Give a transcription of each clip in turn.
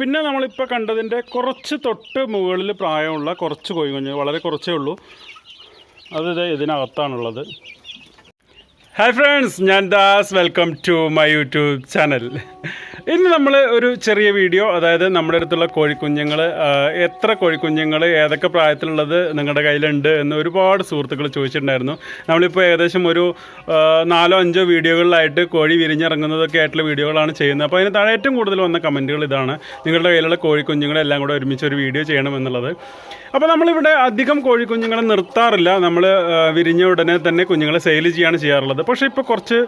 പിന്നെ നമ്മളിപ്പോൾ കണ്ടതിന്റെ കുറച്ച് തൊട്ട് മുകളിൽ പ്രായമുള്ള കുറച്ച് കോഴി കുഞ്ഞ് വളരെ കുറച്ചേ ഉള്ളൂ. അത് ഇതിനകത്താണുള്ളത്. ഹായ് ഫ്രണ്ട്സ് ഞാൻ Das. Welcome to my YouTube channel ഇന്ന് നമ്മൾ ഒരു ചെറിയ വീഡിയോ അതായത് നമ്മുടെ അടുത്തുള്ള കോഴിക്കുഞ്ഞുങ്ങൾ എത്ര കോഴിക്കുഞ്ഞുങ്ങൾ ഏതൊക്കെ പ്രായത്തിലുള്ളത് നിങ്ങളുടെ കയ്യിലുണ്ട് എന്ന് ഒരുപാട് സുഹൃത്തുക്കൾ ചോദിച്ചിട്ടുണ്ടായിരുന്നു. നമ്മളിപ്പോൾ ഏകദേശം ഒരു നാലോ അഞ്ചോ വീഡിയോകളിലായിട്ട് കോഴി വിരിഞ്ഞിറങ്ങുന്നതൊക്കെ ആയിട്ടുള്ള വീഡിയോകളാണ് ചെയ്യുന്നത്. അപ്പോൾ അതിന് താഴെ ഏറ്റവും കൂടുതൽ വന്ന കമന്റുകൾ ഇതാണ്. നിങ്ങളുടെ കയ്യിലുള്ള കോഴിക്കുഞ്ഞുങ്ങളെല്ലാം കൂടെ ഒരുമിച്ച് ഒരു വീഡിയോ ചെയ്യണം എന്നുള്ളത്. അപ്പോൾ നമ്മളിവിടെ അധികം കോഴിക്കുഞ്ഞുങ്ങളെ നിർത്താറില്ല. നമ്മൾ വിരിഞ്ഞ ഉടനെ തന്നെ കുഞ്ഞുങ്ങളെ സെയിൽ ചെയ്യാണ് ചെയ്യാറുള്ളത്. പക്ഷേ ഇപ്പോൾ കുറച്ച്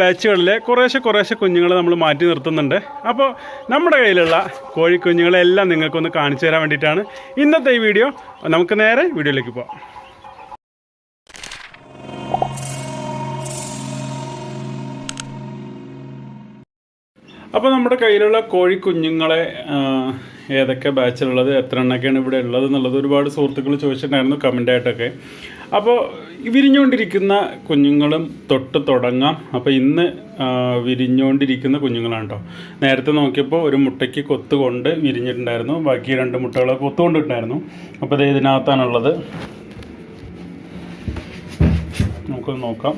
ബാച്ചുകളിലെ കുറേശ്ശെ കുറേശ്ശെ കുഞ്ഞുങ്ങളെ നമ്മൾ മാറ്റി നിർത്തുന്നുണ്ട്. അപ്പോൾ നമ്മുടെ കയ്യിലുള്ള കോഴിക്കുഞ്ഞുങ്ങളെല്ലാം നിങ്ങൾക്കൊന്ന് കാണിച്ചു തരാൻ വേണ്ടിയിട്ടാണ് ഇന്നത്തെ ഈ വീഡിയോ. നമുക്ക് നേരെ വീഡിയോയിലേക്ക് പോകാം അപ്പോൾ നമ്മുടെ കയ്യിലുള്ള കോഴിക്കുഞ്ഞുങ്ങളെ ഏതൊക്കെ ബാച്ചിലുള്ളത് എത്ര എണ്ണൊക്കെയാണ് ഇവിടെ ഉള്ളത് എന്നുള്ളത് ഒരുപാട് സുഹൃത്തുക്കൾ ചോദിച്ചിട്ടുണ്ടായിരുന്നു കമന്റായിട്ടൊക്കെ. അപ്പോൾ വിരിഞ്ഞുകൊണ്ടിരിക്കുന്ന കുഞ്ഞുങ്ങളും തൊട്ട് തുടങ്ങാം. അപ്പോൾ ഇന്ന് വിരിഞ്ഞുകൊണ്ടിരിക്കുന്ന കുഞ്ഞുങ്ങളാണ് കേട്ടോ നേരത്തെ നോക്കിയപ്പോൾ ഒരു മുട്ടയ്ക്ക് കൊത്തുകൊണ്ട് വിരിഞ്ഞിട്ടുണ്ടായിരുന്നു. ബാക്കി രണ്ട് മുട്ടകളെ കൊത്തുകൊണ്ടിട്ടുണ്ടായിരുന്നു. അപ്പോൾ ഇത് ഇതിനകത്താണുള്ളത്. നമുക്കൊന്ന് നോക്കാം.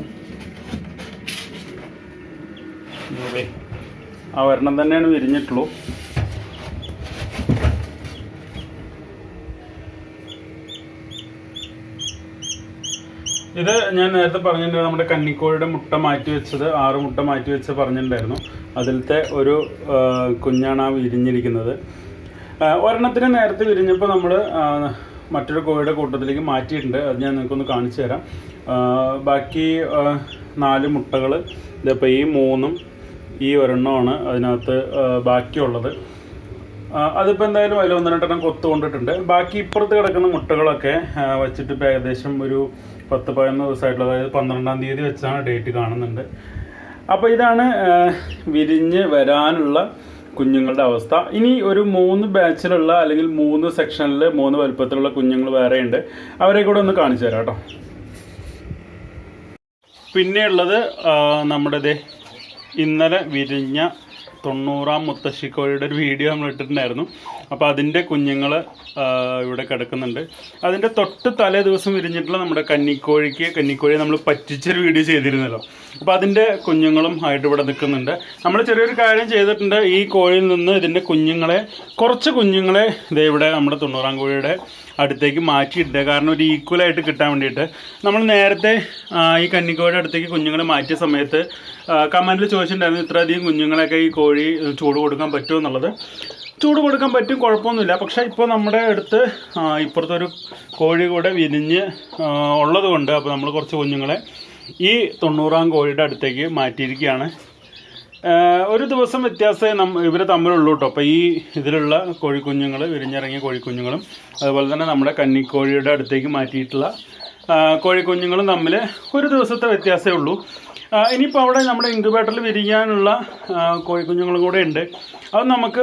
അതെ ആ ഒരെണ്ണം തന്നെയാണ് വിരിഞ്ഞിട്ടുള്ളൂ. ഇത് ഞാൻ നേരത്തെ പറഞ്ഞിട്ടുണ്ട് നമ്മുടെ കന്നിക്കോഴിയുടെ മുട്ട മാറ്റി വെച്ചത് ആറ് മുട്ട മാറ്റി വെച്ച് പറഞ്ഞിട്ടുണ്ടായിരുന്നു. അതിലത്തെ ഒരു കുഞ്ഞാണ് ആ വിരിഞ്ഞിരിക്കുന്നത്. ഒരെണ്ണത്തിന് നേരത്തെ വിരിഞ്ഞപ്പോൾ നമ്മൾ മറ്റൊരു കോഴിയുടെ കൂട്ടത്തിലേക്ക് മാറ്റിയിട്ടുണ്ട്. അത് ഞാൻ നിങ്ങൾക്കൊന്ന് കാണിച്ചു തരാം. ബാക്കി നാല് മുട്ടകൾ ഇതിപ്പോൾ ഈ മൂന്നും ഈ ഒരെണ്ണമാണ് അതിനകത്ത് ബാക്കിയുള്ളത്. അതിപ്പോൾ എന്തായാലും അതിൽ ഒന്ന് രണ്ടെണ്ണം കൊത്തു കൊണ്ടിട്ടുണ്ട്. ബാക്കി ഇപ്പുറത്ത് കിടക്കുന്ന മുട്ടകളൊക്കെ വെച്ചിട്ട് ഇപ്പോൾ ഏകദേശം ഒരു പത്ത് പതിനൊന്ന് ദിവസമായിട്ടുള്ള അതായത് പന്ത്രണ്ടാം തീയതി വെച്ചാണ് ഡേറ്റ് കാണുന്നുണ്ട്. അപ്പോൾ ഇതാണ് വിരിഞ്ഞ് വരാനുള്ള കുഞ്ഞുങ്ങളുടെ അവസ്ഥ. ഇനി ഒരു മൂന്ന് ബാച്ചിലുള്ള അല്ലെങ്കിൽ മൂന്ന് സെക്ഷനിൽ മൂന്ന് വലുപ്പത്തിലുള്ള കുഞ്ഞുങ്ങൾ വേറെയുണ്ട്. അവരെ കൂടെ ഒന്ന് കാണിച്ചു തരാം കേട്ടോ. പിന്നെയുള്ളത് നമ്മുടെ ഇന്നലെ വിരിഞ്ഞ തൊണ്ണൂറാം മുത്തശ്ശിക്കോഴിയുടെ ഒരു വീഡിയോ നമ്മൾ ഇട്ടിട്ടുണ്ടായിരുന്നു. അപ്പോൾ അതിന്റെ കുഞ്ഞുങ്ങൾ ഇവിടെ കിടക്കുന്നുണ്ട്. അതിന്റെ തൊട്ട് തലേ ദിവസം വിരിഞ്ഞിട്ടുള്ള നമ്മുടെ കന്നിക്കോഴിക്ക് കന്നിക്കോഴി നമ്മൾ പറ്റിച്ചൊരു വീഡിയോ ചെയ്തിരുന്നല്ലോ. അപ്പോൾ അതിന്റെ കുഞ്ഞുങ്ങളും ആയിട്ട് ഇവിടെ നിൽക്കുന്നുണ്ട്. നമ്മൾ ചെറിയൊരു കാര്യം ചെയ്തിട്ടുണ്ട്. ഈ കോഴിയിൽ നിന്ന് ഇതിന്റെ കുഞ്ഞുങ്ങളെ കുറച്ച് കുഞ്ഞുങ്ങളെ ഇതേ ഇവിടെ നമ്മുടെ തൊണ്ണൂറാം കോഴിയുടെ അടുത്തേക്ക് മാറ്റിയിട്ടുണ്ട്. കാരണം ഒരു ഈക്വലായിട്ട് കിട്ടാൻ വേണ്ടിയിട്ട്. നമ്മൾ നേരത്തെ ഈ കന്നിക്കോഴിയുടെ അടുത്തേക്ക് കുഞ്ഞുങ്ങളെ മാറ്റിയ സമയത്ത് കമന്റിൽ ചോദിച്ചിട്ടുണ്ടായിരുന്നു ഇത്രയധികം കുഞ്ഞുങ്ങളെയൊക്കെ ഈ കോഴി ചൂട് കൊടുക്കാൻ പറ്റുമോ എന്നുള്ളത്. ചൂട് കൊടുക്കാൻ പറ്റും കുഴപ്പമൊന്നുമില്ല. പക്ഷേ ഇപ്പോൾ നമ്മുടെ അടുത്ത് ഇപ്പുറത്തൊരു കോഴി കൂടെ വിരിഞ്ഞ് ഉള്ളത് കൊണ്ട് അപ്പോൾ നമ്മൾ കുറച്ച് കുഞ്ഞുങ്ങളെ ഈ തൊണ്ണൂറാം കോഴിയുടെ അടുത്തേക്ക് മാറ്റിയിരിക്കുകയാണ്. ഒരു ദിവസം വ്യത്യാസമേ നമ്മ ഇവർ തമ്മിലുള്ളൂ കേട്ടോ അപ്പോൾ ഈ ഇതിലുള്ള കോഴിക്കുഞ്ഞുങ്ങൾ വിരിഞ്ഞിറങ്ങിയ കോഴിക്കുഞ്ഞുങ്ങളും അതുപോലെ തന്നെ നമ്മുടെ കന്നിക്കോഴിയുടെ അടുത്തേക്ക് മാറ്റിയിട്ടുള്ള കോഴിക്കുഞ്ഞുങ്ങളും തമ്മിൽ ഒരു ദിവസത്തെ വ്യത്യാസമേ ഉള്ളൂ. ഇനിയിപ്പോൾ അവിടെ നമ്മുടെ ഇൻക്യുബേറ്ററിൽ വിരിയാനുള്ള കോഴിക്കുഞ്ഞുങ്ങളും കൂടെ ഉണ്ട്. അത് നമുക്ക്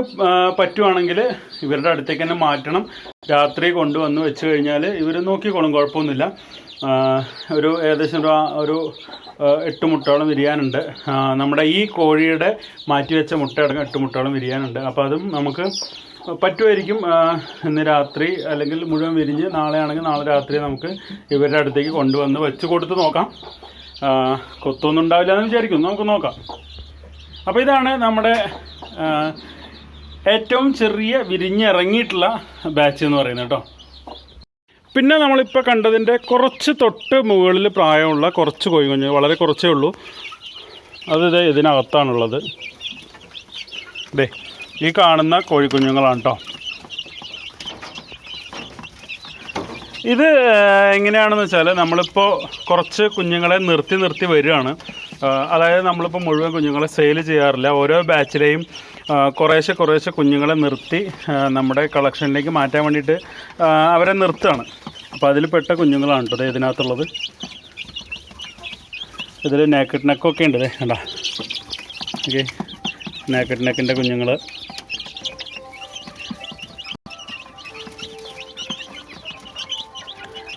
പറ്റുവാണെങ്കിൽ ഇവരുടെ അടുത്തേക്ക് തന്നെ മാറ്റണം. രാത്രി കൊണ്ടുവന്ന് വെച്ച് കഴിഞ്ഞാൽ ഇവർ നോക്കിക്കോളും കുഴപ്പമൊന്നുമില്ല. ഒരു ഏകദേശം ഒരു ഒരു എട്ട് മുട്ടയോളം വിരിയാനുണ്ട്. നമ്മുടെ ഈ കോഴിയുടെ മാറ്റിവെച്ച മുട്ട അടങ്ങും എട്ട് മുട്ടയോളം വിരിയാനുണ്ട്. അപ്പോൾ അതും നമുക്ക് പറ്റുമായിരിക്കും ഇന്ന് രാത്രി അല്ലെങ്കിൽ മുഴുവൻ വിരിഞ്ഞ് നാളെ ആണെങ്കിൽ നാളെ രാത്രി നമുക്ക് ഇവരുടെ അടുത്തേക്ക് കൊണ്ടുവന്ന് വെച്ച് കൊടുത്ത് നോക്കാം. കൊത്തൊന്നും ഉണ്ടാവില്ല എന്ന് വിചാരിക്കുന്നു. നമുക്ക് നോക്കാം. അപ്പോൾ ഇതാണ് നമ്മുടെ ഏറ്റവും ചെറിയ വിരിഞ്ഞിറങ്ങിയിട്ടുള്ള ബാച്ച് എന്ന് പറയുന്നത് കേട്ടോ. പിന്നെ നമ്മളിപ്പോൾ കണ്ടതിന്റെ കുറച്ച് തൊട്ട് മുകളിൽ പ്രായമുള്ള കുറച്ച് കോഴി കുഞ്ഞ് വളരെ കുറച്ചേ ഉള്ളൂ. അത് ഇതേ ഇതിനകത്താണുള്ളത്. ദേ ഈ കാണുന്ന കോഴിക്കുഞ്ഞുങ്ങളാണ് കേട്ടോ ഇത് എങ്ങനെയാണെന്ന് വെച്ചാൽ നമ്മളിപ്പോൾ കുറച്ച് കുഞ്ഞുങ്ങളെ നിർത്തി നിർത്തി വരികയാണ്. അതായത് നമ്മളിപ്പോൾ മുഴുവൻ കുഞ്ഞുങ്ങളെ സെയിൽ ചെയ്യാറില്ല. ഓരോ ബാച്ചിലെയും കുറേശ്ശെ കുറേശ്ശെ കുഞ്ഞുങ്ങളെ നിർത്തി നമ്മുടെ കളക്ഷനിലേക്ക് മാറ്റാൻ വേണ്ടിയിട്ട് അവരെ നിർത്തുകയാണ്. അപ്പോൾ അതിൽ പെട്ട കുഞ്ഞുങ്ങളാണ് കേട്ടോ ഇതിനകത്തുള്ളത്. ഇതിൽ നേക്കഡ് നെക്കൊക്കെ ഉണ്ട് കേട്ടോ കണ്ടാ? ഓക്കെ. നേക്കഡ് നെക്കിന്റെ കുഞ്ഞുങ്ങൾ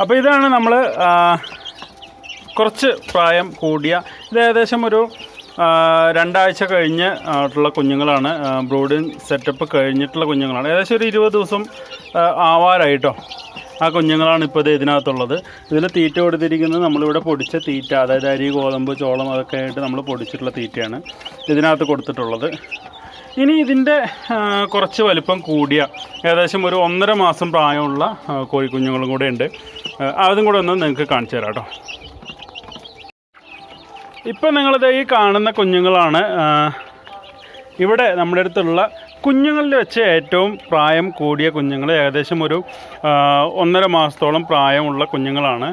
അപ്പോൾ ഇതാണ് നമ്മൾ കുറച്ച് പ്രായം കൂടിയ ഇത് ഏകദേശം ഒരു രണ്ടാഴ്ച കഴിഞ്ഞ് ആയിട്ടുള്ള കുഞ്ഞുങ്ങളാണ്. ബ്രൂഡിങ് സെറ്റപ്പ് കഴിഞ്ഞിട്ടുള്ള കുഞ്ഞുങ്ങളാണ്. ഏകദേശം ഒരു ഇരുപത് ദിവസം ആവാറായിട്ടോ ആ കുഞ്ഞുങ്ങളാണ് ഇപ്പോൾ ഇത് ഇതിനകത്തുള്ളത്. ഇതിൽ തീറ്റ കൊടുത്തിരിക്കുന്നത് നമ്മളിവിടെ പൊടിച്ച തീറ്റ അതായത് അരി ഗോതമ്പ് ചോളം അതൊക്കെ ആയിട്ട് നമ്മൾ പൊടിച്ചിട്ടുള്ള തീറ്റയാണ് ഇതിനകത്ത് കൊടുത്തിട്ടുള്ളത്. ഇനി ഇതിന്റെ കുറച്ച് വലിപ്പം കൂടിയ ഏകദേശം ഒരു ഒന്നര മാസം പ്രായമുള്ള കോഴിക്കുഞ്ഞുങ്ങളും കൂടെ ഉണ്ട്. അതും കൂടെ ഒന്ന് നിങ്ങൾക്ക് കാണിച്ചു തരാം കേട്ടോ. ഇപ്പം നിങ്ങളിത് ഈ കാണുന്ന കുഞ്ഞുങ്ങളാണ് ഇവിടെ നമ്മുടെ അടുത്തുള്ള കുഞ്ഞുങ്ങളിൽ വെച്ച് ഏറ്റവും പ്രായം കൂടിയ കുഞ്ഞുങ്ങൾ ഏകദേശം ഒരു ഒന്നര മാസത്തോളം പ്രായമുള്ള കുഞ്ഞുങ്ങളാണ്.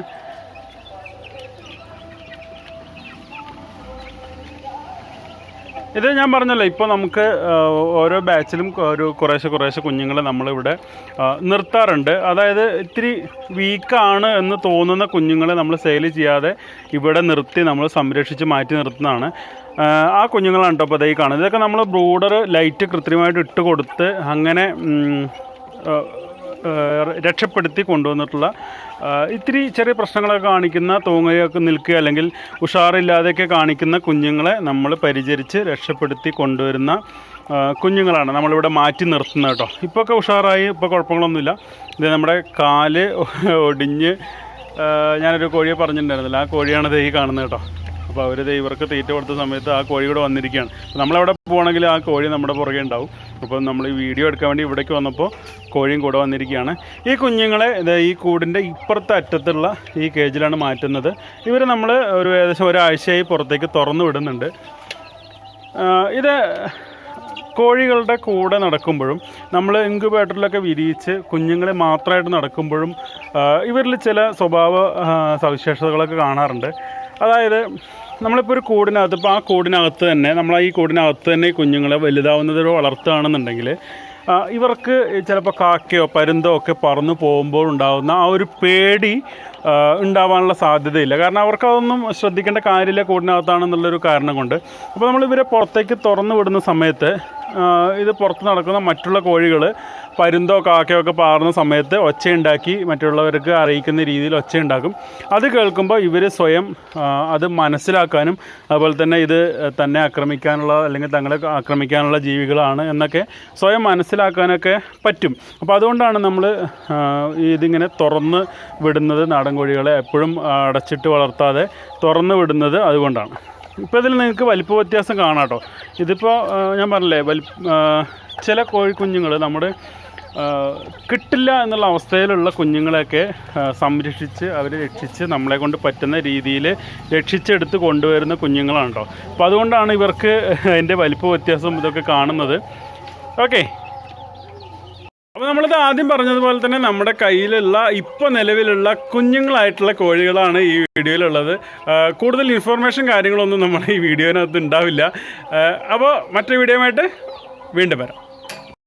ഇത് ഞാൻ പറഞ്ഞല്ലോ ഇപ്പോൾ നമുക്ക് ഓരോ ബാച്ചിലും ഒരു കുറേശ്ശെ കുറേശ്ശെ കുഞ്ഞുങ്ങളെ നമ്മളിവിടെ നിർത്താറുണ്ട്. അതായത് ഇത്തിരി വീക്കാണ് എന്ന് തോന്നുന്ന കുഞ്ഞുങ്ങളെ നമ്മൾ സെയിൽ ചെയ്യാതെ ഇവിടെ നിർത്തി നമ്മൾ സംരക്ഷിച്ച് മാറ്റി നിർത്തുന്നതാണ്. ആ, കുഞ്ഞുങ്ങളാണ് കേട്ടോ അപ്പോൾ ഈ കാണുന്നത്. ഇതൊക്കെ നമ്മൾ ബ്രൂഡർ ലൈറ്റ് കൃത്രിമമായിട്ട് ഇട്ട് കൊടുത്ത് അങ്ങനെ രക്ഷപ്പെടുത്തി കൊണ്ടുവന്നിട്ടുള്ള ഇത്തിരി ചെറിയ പ്രശ്നങ്ങളൊക്കെ കാണിക്കുന്ന തൂങ്ങയൊക്കെ നിൽക്കുക അല്ലെങ്കിൽ ഉഷാറില്ലാതെയൊക്കെ കാണിക്കുന്ന കുഞ്ഞുങ്ങളെ നമ്മൾ പരിചരിച്ച് രക്ഷപ്പെടുത്തി കൊണ്ടുവരുന്ന കുഞ്ഞുങ്ങളാണ് നമ്മളിവിടെ മാറ്റി നിർത്തുന്നത് കേട്ടോ. ഇപ്പോൾ ഒക്കെ ഉഷാറായി ഇപ്പോൾ കുഴപ്പങ്ങളൊന്നുമില്ല. ഇത് നമ്മുടെ കാൽ ഒടിഞ്ഞ് ഞാനൊരു കോഴിയെ പറഞ്ഞിട്ടുണ്ടായിരുന്നില്ല. ആ കോഴിയാണ് ഈ കാണുന്നത് കേട്ടോ. അപ്പോൾ അവർ ഇവർക്ക് തീറ്റ കൊടുത്ത സമയത്ത് ആ കോഴി കൂടെ വന്നിരിക്കുകയാണ്. അപ്പോൾ നമ്മളവിടെ പോകണമെങ്കിൽ ആ കോഴി നമ്മുടെ പുറകെ ഉണ്ടാവും. അപ്പോൾ നമ്മൾ ഈ വീഡിയോ എടുക്കാൻ വേണ്ടി ഇവിടേക്ക് വന്നപ്പോൾ കോഴിയും കൂടെ വന്നിരിക്കുകയാണ്. ഈ കുഞ്ഞുങ്ങളെ ഈ കൂടിന്റെ ഇപ്പുറത്തെ അറ്റത്തുള്ള ഈ കേജിലാണ് മാറ്റുന്നത്. ഇവർ നമ്മൾ ഒരു ഏകദേശം ഒരാഴ്ചയായി പുറത്തേക്ക് തുറന്നു വിടുന്നുണ്ട്. ഇത് കോഴികളുടെ കൂടെ നടക്കുമ്പോഴും നമ്മൾ ഇൻക്യുബേറ്ററിലൊക്കെ വിരിയിച്ച് കുഞ്ഞുങ്ങളെ മാത്രമായിട്ട് നടക്കുമ്പോഴും ഇവരിൽ ചില സ്വഭാവ സവിശേഷതകളൊക്കെ കാണാറുണ്ട്. അതായത് നമ്മളിപ്പോൾ ഒരു കൂടിനകത്ത് ഇപ്പോൾ ആ കൂടിനകത്ത് തന്നെ നമ്മൾ ഈ കൂടിനകത്ത് തന്നെ കുഞ്ഞുങ്ങളെ വലുതാവുന്നതിലോ വളർത്തുകയാണെന്നുണ്ടെങ്കിൽ ഇവർക്ക് ചിലപ്പോൾ കാക്കയോ പരുന്തോ ഒക്കെ പറന്നു പോകുമ്പോൾ ഉണ്ടാകുന്ന ആ ഒരു പേടി ഉണ്ടാവാനുള്ള സാധ്യതയില്ല. കാരണം അവർക്ക് അതൊന്നും ശ്രദ്ധിക്കേണ്ട കാര്യമില്ല കൂടിനകത്താണെന്നുള്ളൊരു കാരണം കൊണ്ട്. അപ്പോൾ നമ്മൾ ഇവരെ പുറത്തേക്ക് തുറന്നു വിടുന്ന സമയത്ത് ഇത് പുറത്ത് നടക്കുന്ന മറ്റുള്ള കോഴികൾ പരുന്തോ കാക്കയോ ഒക്കെ പാറുന്ന സമയത്ത് ഒച്ചയുണ്ടാക്കി മറ്റുള്ളവർക്ക് അറിയിക്കുന്ന രീതിയിൽ ഒച്ചയുണ്ടാക്കും. അത് കേൾക്കുമ്പോൾ ഇവർ സ്വയം അത് മനസ്സിലാക്കാനും അതുപോലെ തന്നെ ഇത് തന്നെ ആക്രമിക്കാനുള്ള അല്ലെങ്കിൽ തങ്ങളെ ആക്രമിക്കാനുള്ള ജീവികളാണ് എന്നൊക്കെ സ്വയം മനസ്സിലാക്കാനൊക്കെ പറ്റും. അപ്പോൾ അതുകൊണ്ടാണ് നമ്മൾ ഇതിങ്ങനെ തുറന്ന് വിടുന്നത് നാടൻ കോഴികളെ എപ്പോഴും അടച്ചിട്ട് വളർത്താതെ തുറന്ന് വിടുന്നത് അതുകൊണ്ടാണ്. ഇപ്പോൾ ഇതിൽ നിങ്ങൾക്ക് വലിപ്പ വ്യത്യാസം കാണാം കേട്ടോ. ഇതിപ്പോൾ ഞാൻ പറഞ്ഞില്ലേ വലി ചില കോഴിക്കുഞ്ഞുങ്ങൾ നമ്മുടെ കിട്ടില്ല എന്നുള്ള അവസ്ഥയിലുള്ള കുഞ്ഞുങ്ങളെയൊക്കെ സംരക്ഷിച്ച് അവരെ രക്ഷിച്ച് നമ്മളെ കൊണ്ട് പറ്റുന്ന രീതിയിൽ രക്ഷിച്ചെടുത്ത് കൊണ്ടുവരുന്ന കുഞ്ഞുങ്ങളാണ് കേട്ടോ. അപ്പോൾ അതുകൊണ്ടാണ് ഇവർക്ക് അതിന്റെ വലിപ്പ വ്യത്യാസം ഇതൊക്കെ കാണുന്നത്. ഓക്കെ. അപ്പോൾ നമ്മളിത് ആദ്യം പറഞ്ഞതുപോലെ തന്നെ നമ്മുടെ കയ്യിലുള്ള ഇപ്പോൾ നിലവിലുള്ള കുഞ്ഞുങ്ങളായിട്ടുള്ള കോഴികളാണ് ഈ വീഡിയോയിലുള്ളത്. കൂടുതൽ ഇൻഫർമേഷൻ കാര്യങ്ങളൊന്നും നമ്മുടെ ഈ വീഡിയോനകത്ത് ഉണ്ടാവില്ല. അപ്പോൾ മറ്റൊരു വീഡിയോ വീണ്ടും വരാം.